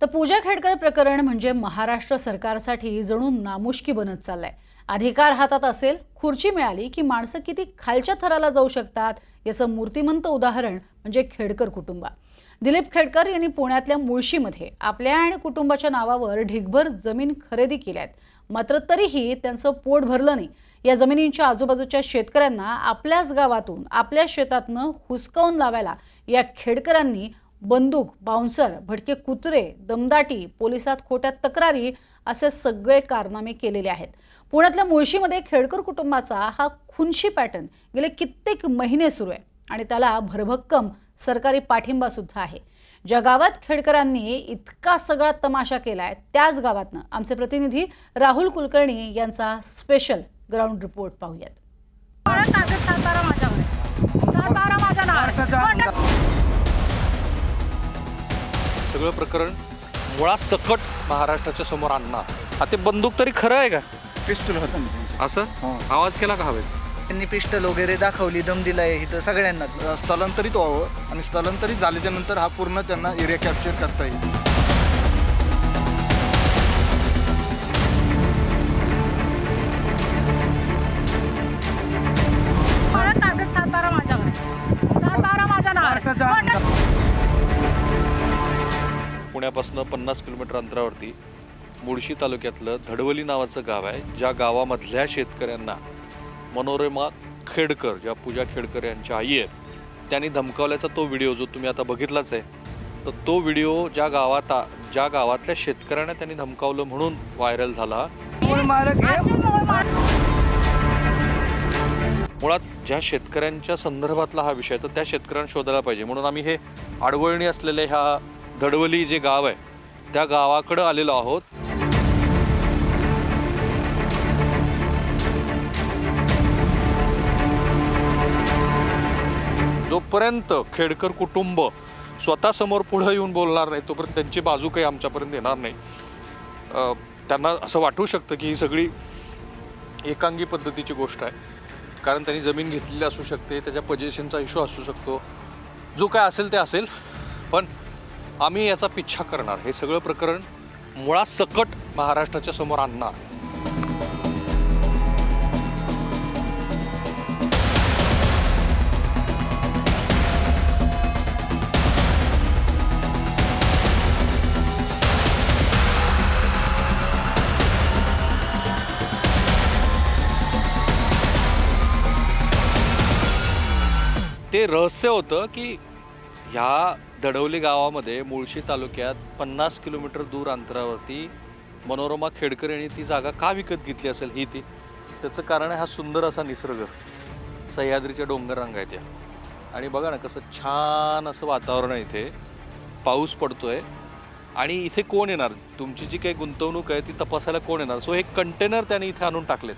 तर पूजा खेडकर प्रकरण म्हणजे महाराष्ट्र सरकारसाठी जणू नामुष्की बनत चाललंय. अधिकार हातात असेल खुर्ची मिळाली की माणसं किती खालच्या थराला जाऊ शकतात याचं मूर्तिमंत उदाहरण म्हणजे खेडकर कुटुंबा. दिलीप खेडकर यांनी पुण्यातल्या मुळशीमध्ये आपल्या आणि कुटुंबाच्या नावावर ढिगभर जमीन खरेदी केल्यात. मात्र तरीही त्यांचं पोट भरलं नाही. या जमिनींच्या आजूबाजूच्या शेतकऱ्यांना आपल्याच गावातून आपल्या शेतातनं हुसकावून लावायला या खेडकरांनी बंदूक बाउन्सर भटके कुत्रे दमदाटी पोलिसात खोट्या तक्रारी असे सगळे कारनामे केलेले आहेत. पुण्यातल्या मुळशीमध्ये खेडकर कुटुंबाचा हा खुनशी पॅटर्न गेले कित्येक महिने सुरू आहे आणि त्याला भरभक्कम सरकारी पाठिंबा सुद्धा आहे. ज्या गावात खेडकरांनी इतका सगळा तमाशा केलाय त्याच गावातनं आमचे प्रतिनिधी राहुल कुलकर्णी यांचा स्पेशल ग्राउंड रिपोर्ट पाहूयात. माझ्यावर. सगळं प्रकरण मुळात सकट महाराष्ट्राच्या समोर आणणार. हा ते बंदूक तरी खरं आहे का? पिस्तूल होतं ना त्यांचे. असं? हो. आवाज केला का हवेत? त्यांनी पिस्टल वगैरे दाखवली दम दिलाय इथं सगळ्यांनाच. स्थलांतरित व्हावं आणि स्थलांतरित झाल्याच्यानंतर हा पूर्ण त्यांना एरिया कॅप्चर करता येईल. पुण्यापासून पन्नास किलोमीटर अंतरावरती मुळशी तालुक्यातलं धडवली नावाचं गाव आहे ज्या गावामधल्या शेतकऱ्यांना मनोरमा खेडकर ज्या पूजा खेडकर यांच्या आई आहेत त्यांनी धमकावल्याचा तो व्हिडिओ जो तुम्ही आता बघितलाच आहे तर तो व्हिडिओ ज्या गावात ज्या गावातल्या शेतकऱ्यांना त्यांनी धमकावलं म्हणून व्हायरल झाला. मुळात ज्या शेतकऱ्यांच्या संदर्भातला हा विषय तर त्या शेतकऱ्यांना शोधायला पाहिजे. म्हणून आम्ही हे आडवळणी असलेले ह्या धडवली जे गाव आहे त्या गावाकडं आलेलो आहोत. जोपर्यंत खेडकर कुटुंब स्वतः समोर पुढं येऊन बोलणार नाही तोपर्यंत त्यांची बाजू काही आमच्यापर्यंत येणार नाही. त्यांना असं वाटू शकतं की ही सगळी एकांगी पद्धतीची गोष्ट आहे. कारण त्यांनी जमीन घेतलेली असू शकते त्याच्या पजेशनचा इश्यू असू शकतो. जो काय असेल ते असेल. पण आम्ही याचा पिच्छा करणार. हे सगळं प्रकरण मुळात सकट महाराष्ट्राच्या समोर आणणार. ते रहस्य होतं की ह्या दडवली गावामध्ये मुळशी तालुक्यात पन्नास किलोमीटर दूर अंतरावरती मनोरमा खेडकर यांनी ती जागा का विकत घेतली असेल ही ती? त्याचं कारण आहे हा सुंदर असा निसर्ग. सह्याद्रीच्या डोंगर रांगा आहेत या. आणि बघा ना कसं छान असं वातावरण आहे इथे. पाऊस पडतोय. आणि इथे कोण येणार? तुमची जी काही गुंतवणूक आहे ती तपासायला कोण येणार? सो हे कंटेनर त्याने इथे आणून टाकलेत.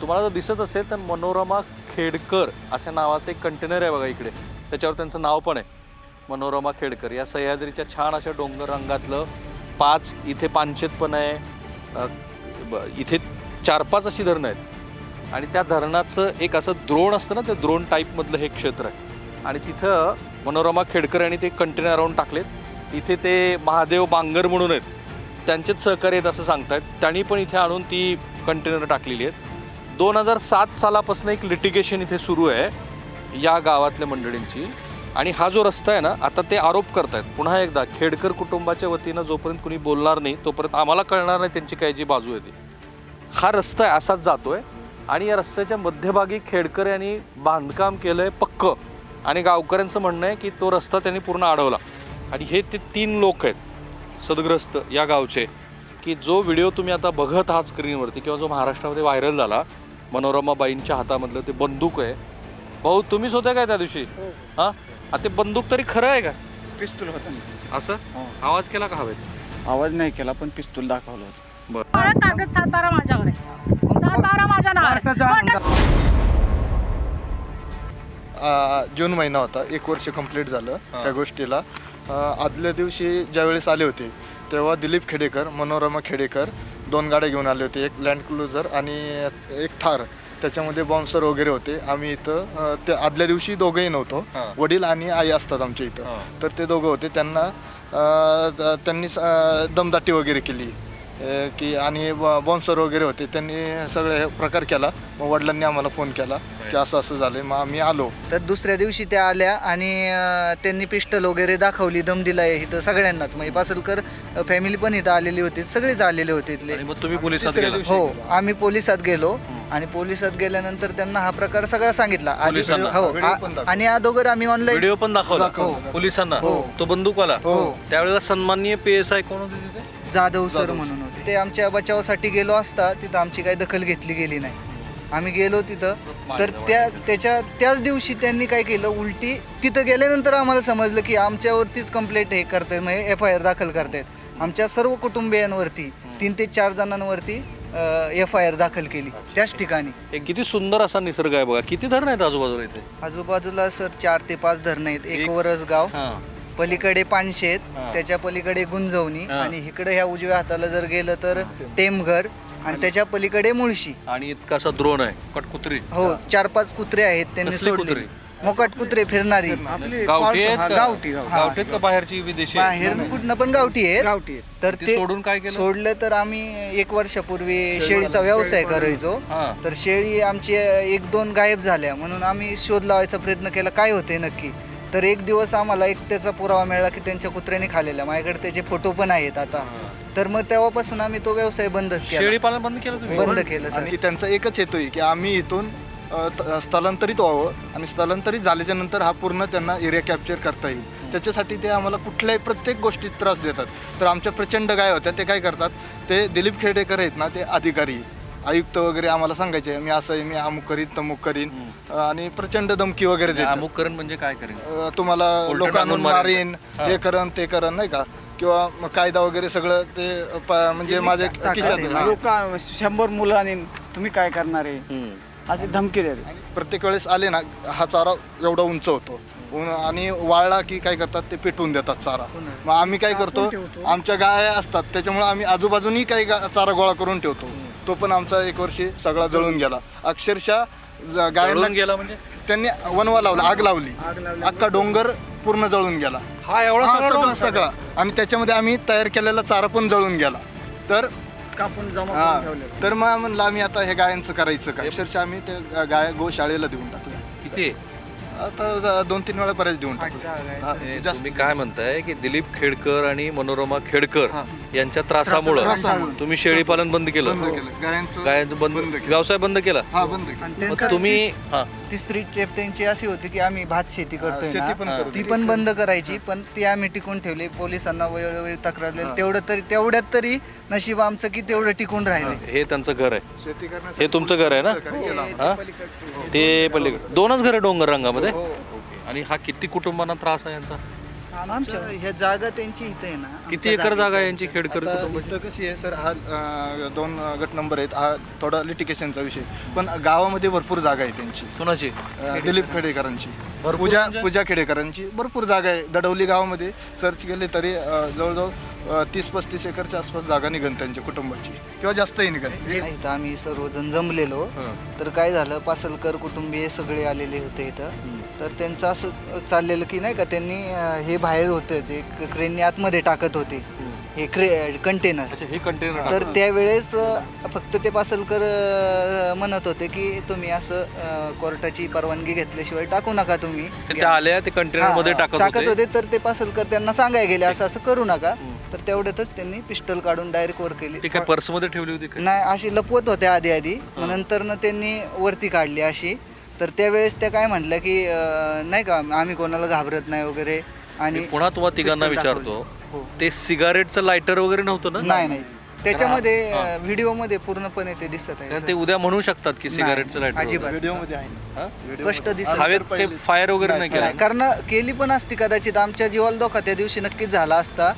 तुम्हाला जर दिसत असेल तर मनोरमा खेडकर अशा नावाचं एक कंटेनर आहे बघा इकडे. त्याच्यावर त्यांचं नाव पण आहे. मनोरमा खेडकर. या सह्याद्रीच्या छान अशा डोंगर रंगातलं पाच इथे पानशेत पण आहे. ब- इथे चार पाच अशी धरणं आहेत. आणि त्या धरणाचं एक असं द्रोण असतं ना ते द्रोण टाईपमधलं हे क्षेत्र आहे. आणि तिथं मनोरमा खेडकर यांनी ते कंटेनर आणून टाकलेत. इथे ते महादेव बांगर म्हणून आहेत. त्यांचेच सहकार्य आहेत असं सांगतायत. त्यांनी पण इथे आणून ती कंटेनर टाकलेली आहेत. दोन हजार सात सालापासून एक लिटिगेशन इथे सुरू आहे या गावातल्या मंडळींची. आणि हा जो रस्ता आहे ना आता ते आरोप करतायत. पुन्हा एकदा खेडकर कुटुंबाच्या वतीनं जोपर्यंत कुणी बोलणार नाही तोपर्यंत आम्हाला कळणार नाही त्यांची काय जी बाजू आहे ती. हा रस्ता आहे असाच जातोय. आणि या रस्त्याच्या मध्यभागी खेडकर यांनी बांधकाम केलंय पक्क. आणि गावकऱ्यांचं म्हणणं आहे की तो रस्ता त्यांनी पूर्ण अडवला. आणि हे ते तीन लोक आहेत सदग्रस्त या गावचे की जो व्हिडिओ तुम्ही आता बघत आहात स्क्रीनवरती किंवा जो महाराष्ट्रामध्ये व्हायरल झाला मनोरमाबाईंच्या हातामधलं ते बंदूक आहे. भाऊ तुम्हीच होते काय त्या दिवशी? हां? आ ते बंदूक तरी खरं आहे का? पिस्तूल होतं. असं? हो. आवाज केला का हवेत? आवाज नाही केला पण पिस्तूल दाखवलं होतं. मला कागद माझ्या. आ, जून महिना होता. एक वर्ष कंप्लीट झालं त्या गोष्टीला. आ, आदल्या दिवशी ज्यावेळेस आले होते तेव्हा दिलीप खेडेकर मनोरमा खेडेकर दोन गाड्या घेऊन आले होते. एक लँड क्लुझर आणि एक थार. त्याच्यामध्ये बाउन्सर वगैरे होते. आम्ही इथं अ, ते आदल्या दिवशी दोघंही नव्हतो. हां. वडील आणि आई असतात आमच्या इथं. तर ते दोघं होते. त्यांना अं, त्यांनी स- दमदाटी वगैरे केली. अं, की आणि बॉन्सर वगैरे होते. त्यांनी सगळे हे प्रकार केला. मग वडिलांनी आम्हाला फोन केला की असं असं झालं मग आम्ही आलो. तर दुसऱ्या दिवशी त्या आल्या आणि अं, त्यांनी पिस्टल वगैरे दाखवली दम दिलाय इथं सगळ्यांनाच. म्हणजे पासलकर फॅमिली पण इथं आलेली होती. सगळेच आलेले होते इथले. आणि मग तुम्ही पोलिसात गेला. हो. आम्ही पोलिसात गेलो. आणि पोलिसात गेल्यानंतर त्यांना हा प्रकार सगळा सांगितला. आधी पोलिसांना? हो. आ-. आणि अगोदर आम्ही ऑनलाईन व्हिडिओ पण दाखवला. दाखवला. पोलिसांना. हो. तो बंदूकवाला. हो. त्यावेळेला सन्माननीय पी एस आय कोण होते तिथे? जाधव सर म्हणून होते. ते आमच्या बचावासाठी गेलो असता तिथं आमची काही दखल घेतली गेली नाही. आम्ही गेलो तिथं. तर त्या त्याच्या त्याच दिवशी त्यांनी काय केलं? उलटी तिथं गेल्यानंतर आम्हाला समजलं की आमच्यावरतीच कंप्लेंट हे करतायत म्हणजे एफ आय आर दाखल करतायत. आमच्या सर्व कुटुंबियांवरती तीन ते चार जणांवरती एफ आय आर दाखल केली. त्याच ठिकाणी. एक किती सुंदर असा निसर्ग आहे बघा. किती धरण आहेत आजूबाजूला इथे? आजूबाजूला सर चार ते पाच धरणं आहेत. एक वरसगाव हा. पलीकडे पानशेत. त्याच्या पलीकडे गुंजवणी. आणि इकडे ह्या उजव्या हाताला जर गेलं तर टेमघर आणि त्याच्या पलीकडे मुळशी. आणि इतका असा द्रोण आहे कटकुत्री. हो चार पाच कुत्रे आहेत त्यांनी कसली सोडले कुत्री? मोकाट कुत्रे फिरणारी. गावठी आहेत? हा, का? गावठी, गावठी. गावठी आहेत का बाहेरची विदेशी? आहेत? बाहेर कुठनं पण गावठी आहेत. तर ती ते सोडून काय केलं? सोडलं तर आम्ही एक वर्षापूर्वी शेळीचा व्यवसाय करायचो. हा. तर शेळी आमची एक दोन गायब झाल्या. म्हणून आम्ही शोध लावायचा प्रयत्न केला. काय होते नक्की? तर एक दिवस आम्हाला एक त्याचा पुरावा मिळाला की त्यांच्या कुत्र्याने खाल्लेला माझ्याकडे त्याचे फोटो पण आहेत आता. तर मग तेव्हापासून आम्ही तो व्यवसाय बंदच शेळी केला. पालन बंद केलं तुम्ही? बंद केलं सर. आणि त्यांचा एकच हेतू आहे की आम्ही इथून स्थलांतरित व्हावं आणि स्थलांतरित झाल्याच्यानंतर हा पूर्ण त्यांना एरिया कॅप्चर करता येईल. त्याच्यासाठी ते आम्हाला कुठल्याही प्रत्येक गोष्टीत त्रास देतात. तर आमच्या प्रचंड गाय होत्या ते काय करतात ते दिलीप खेडेकर आहेत ना ते अधिकारी. आयुक्त वगैरे आम्हाला सांगायचे मी असं आहे मी अमुक करीन तमुक करीन. आणि प्रचंड धमकी वगैरे देतात. अमुक करण म्हणजे काय करेन? तुम्हाला लोकांना मारीन. हे. करण ते करण नाही का? किंवा मग कायदा वगैरे सगळं ते प- म्हणजे माझ्या खिशात. लोक शंभर मुलं आणि तुम्ही काय करणार आहे? अशी धमकी देते प्रत्येक वेळेस आले ना हा चारा एवढा उंच होतो. उन- आणि वाळला की काय करतात ते पेटवून देतात चारा. मग आम्ही काय करतो आमच्या गाय असतात त्याच्यामुळे आम्ही आजूबाजूनी काही गा- चारा गोळा करून ठेवतो. तो पण आमचा एक वर्षी सगळा जळून गेला. अक्षरशः ज- गायांना जळून गेला म्हणजे? त्यांनी वनवा लावला आग लावली. अख्खा डोंगर पूर्ण जळून गेला. हा एवढा हा सगळा? सगळा. आणि त्याच्यामध्ये आम्ही तयार केलेला चारा पण जळून गेला. तर कापून जमा करून हा ठेवले. तर मग म्हणलं आम्ही आता हे गायांचं करायचं काय अक्षरशः आम्ही ते गा- गाय गोशाळेला देऊन टाकल्या किती? आता दोन तीन वेळा बऱ्याच देऊन टाकलं. हे. जास्त तुम्ही काय म्हणताय की दिलीप खेडकर आणि मनोरमा खेडकर यांच्या त्रासामुळं त्रासामुळं. तुम्ही शेळी पालन बंद बंद केलं. केलं गायांचं गायांचं बंद बंद केलं. व्यवसाय बंद केला? हा बंद केलं. मग त्यांचा तुम्ही तीस- हा. तिसरी स्टेप त्यांची अशी होती की आम्ही भात शेती करतोय शेती पण ना करतो. ती पण बंद करायची पण ती आम्ही टिकून ठेवली. पोलिसांना वेळोवेळी तक्रार दिली. तेवढं तरी तेवढ्यात तरी नशीब आमचं की तेवढं टिकून राहिले. हे त्यांचं घर आहे. शेती करण्यासाठी हे तुमचं घर आहे ना? केलं. हा? ते पलीकडे. दोनच घर आहे डोंगर रंगामध्ये? ओके. आणि हा किती कुटुंबांना त्रास आहे यांचा? आमच्या ह्या जागा त्यांची इथं आहे ना. किती एकर जागा. आहे. यांची खेडकर आता कुटुंब इथं कशी आहे सर हा अं, दोन गट नंबर आहेत. हा थोडा लिटिकेशनचा विषय. पण गावामध्ये भरपूर जागा आहे त्यांची. कोणाची? अं, दिलीप खेडेकरांची. भरपूर पूजा म्हणजे? पूजा खेडेकरांची. भरपूर जागा आहे. दडवली गावामध्ये सर्च केली तरी अं, जवळजवळ तीस पस्तीस एकरच्या आसपास जागा निघन त्यांच्या कुटुंबाची. किंवा जास्तही निघन. इथं आम्ही सर्वजण जमलेलो. तर काय झालं पासलकर कुटुंबीय सगळे आलेले होते इथं. तर त्यांचं असं चाललेलं की नाही का त्यांनी अं, हे बाहेर होतं ते क्रेनने आतमध्ये टाकत होते. हे क्रे कंटेनर अच्छा हे कंटेनर तर त्यावेळेस अ, फक्त ते पासलकर अ, म्हणत होते की तुम्ही असं अ, कोर्टाची परवानगी घेतल्याशिवाय टाकू नका तुम्ही. त्या आल्या ते कंटेनरमध्ये हा, टाकत होते. होते. तर ते पासलकर त्यांना सांगाय गेले असं असं करू नका. तर तेवढ्यातच त्यांनी पिस्टल काढून डायरेक्ट वर केली. काय पर्समध्ये ठेवली होती नाही अशी लपवत होत्या आधी आधी. मग नंतर त्यांनी वरती काढली अशी. तर त्यावेळेस त्या काय म्हटलं की अ, नाही का आम्ही कोणाला घाबरत नाही वगैरे मी आणि पुन्हा तुम्हाला तिघांना दाखवली. विचारतो. हो. ते सिगारेटचं लायटर वगैरे नव्हतं ना? नाही नाही. त्याच्यामध्ये व्हिडिओमध्ये पूर्णपणे ते दिसत आहे कारण ते उद्या म्हणू शकतात की सिगारेटचं नाही, लायटर अजिबात. व्हिडिओमध्ये आहे. ना हा? स्पष्ट दिसत हवेत ते फायर वगैरे नाही केलं. नाही, कारण केली पण असती कदाचित. आमच्या जीवाला धोका त्या दिवशी नक्कीच झाला असता.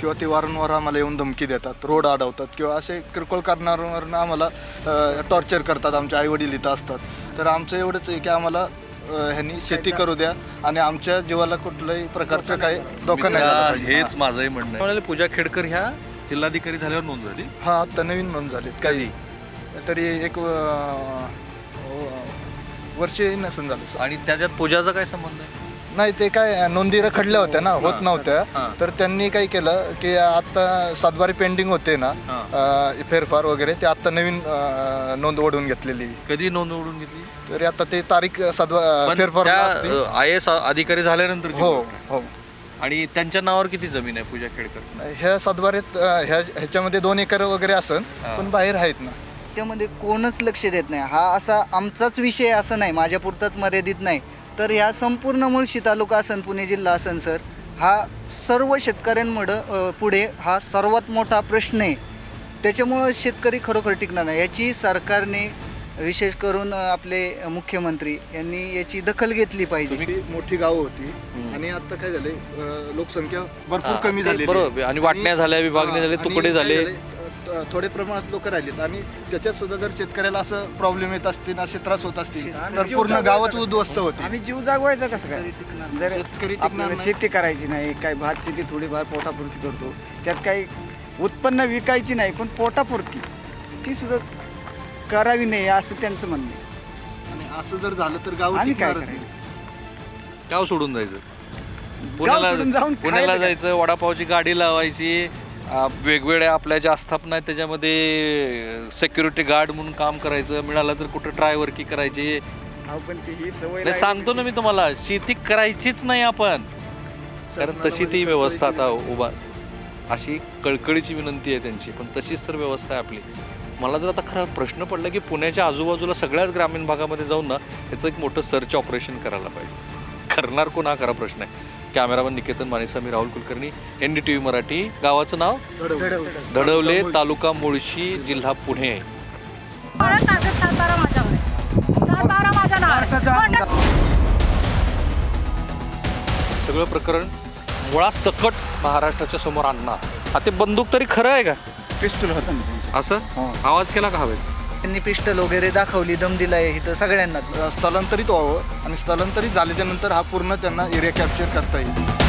किंवा ते वारंवार आम्हाला येऊन धमकी देतात रोड अडवतात किंवा असे किरकोळ कारणांवरनं आम्हाला टॉर्चर करतात आमचे आई वडील इथं असतात. तर आमचं एवढंच आहे की आम्हाला अ, ह्यांनी शेती करू द्या आणि आमच्या जीवाला कुठल्याही प्रकारचं काही धोका नाही झाला हा, पाहिजे. हेच माझंही म्हणणं आहे म्हणाले पूजा खेडकर ह्या जिल्हाधिकारी झाल्यावर नोंद झाली हा आता नवीन नोंद झालीत काही तरी एक अ, अ, वर्ष नसेल झालं. आणि त्याच्यात पूजाचा काय संबंध आहे नाही ते काय नोंदी रखडल्या होत्या ना होत हां. नव्हत्या. तर त्यांनी काय केलं की आता सातबारी पेंडिंग होते ना अं, फेरफार वगैरे ते आता नवीन अं, नोंद ओढून घेतलेली. कधी नोंद ओढून घेतली? तरी आता ते तारीख सातवा पण फेरफार त्या आय एस अधिकारी झाल्यानंतर हो हो. आणि त्यांच्या नावावर किती जमीन आहे पूजा खेडकर? ह्या सातबारीत अं, ह्या ह्याच्यामध्ये दोन एकर वगैरे असन. पण बाहेर आहेत ना. त्यामध्ये कोणच लक्ष देत नाही. हा असा आमचाच विषय असं नाही. माझ्या पुरताच मर्यादित नाही. तर ह्या संपूर्ण मुळशी तालुका असन पुणे जिल्हा असन सर हा सर्व शेतकऱ्यांमुळं पुढे हा सर्वात मोठा प्रश्न आहे. त्याच्यामुळं शेतकरी खरोखर टिकणार नाही. याची सरकारने विशेष करून आपले मुख्यमंत्री यांनी याची दखल घेतली पाहिजे. मोठी गावं होती आणि आता काय झाले लोकसंख्या भरपूर कमी झाली बरोबर. आणि वाटण्या झाल्या, विभागणी झाली, तुकडे झाले. थोडे प्रमाणात लोक राहिलेत आणि त्याच्यात सुद्धा जर शेतकऱ्याला असं प्रॉब्लेम येत असतील असे त्रास होत असतील तर पूर्ण गावच उद्ध्वस्त होते आम्ही जीव जागवायचा कसं काय जर शेतकरी टिकणार आपल्याला. शेती करायची नाही काय भात शेती थोडीफार पोटापुरती करतो त्यात काही उत्पन्न विकायची नाही पण पोटापुरती ती सुद्धा करावी नाही असं त्यांचं म्हणणं आहे. आणि असं जर झालं तर गाव आम्ही काय टिकणारच नाही. करायचं गाव सोडून जायचं पुण्याला सोडून जाऊन पुण्याला खायला काय? जायचं वडापावची गाडी लावायची वेगवेगळ्या आपल्या ज्या आस्थापना आहेत त्याच्यामध्ये सिक्युरिटी गार्ड म्हणून काम करायचं मिळालं तर कुठं ड्रायव्हर की करायची? अहो, पण ती ही सवय नाही लागली. सांगतो ना मी तुम्हाला शेती करायचीच नाही आपण. कारण तशी ती व्यवस्था आता उभा अशी कळकळीची विनंती आहे त्यांची पण तशीच तर व्यवस्था आहे आपली. मला जर आता खरा प्रश्न पडला की पुण्याच्या आजूबाजूला सगळ्याच ग्रामीण भागामध्ये जाऊन ना याचं एक मोठं सर्च ऑपरेशन करायला पाहिजे. करणार कोण हा खरा प्रश्न आहे? कॅमेरामन निकेतन मानेसा मी Rahul Kulkarni N D T V Marathi गावाचं नाव? धडवले तालुका मुळशी जिल्हा पुणे. सगळं प्रकरण मुळासकट महाराष्ट्राच्या समोर आणणार. हा ते बंदूक तरी खरं आहे का? पिस्तूल होतं असं? हो. आवाज केला का हवेत? त्यांनी पिस्टल वगैरे दाखवली दम दिलाय इथं सगळ्यांनाच. स्थलांतरित व्हावं आणि स्थलांतरित झाल्याच्यानंतर हा पूर्ण त्यांना एरिया कॅप्चर करता येईल.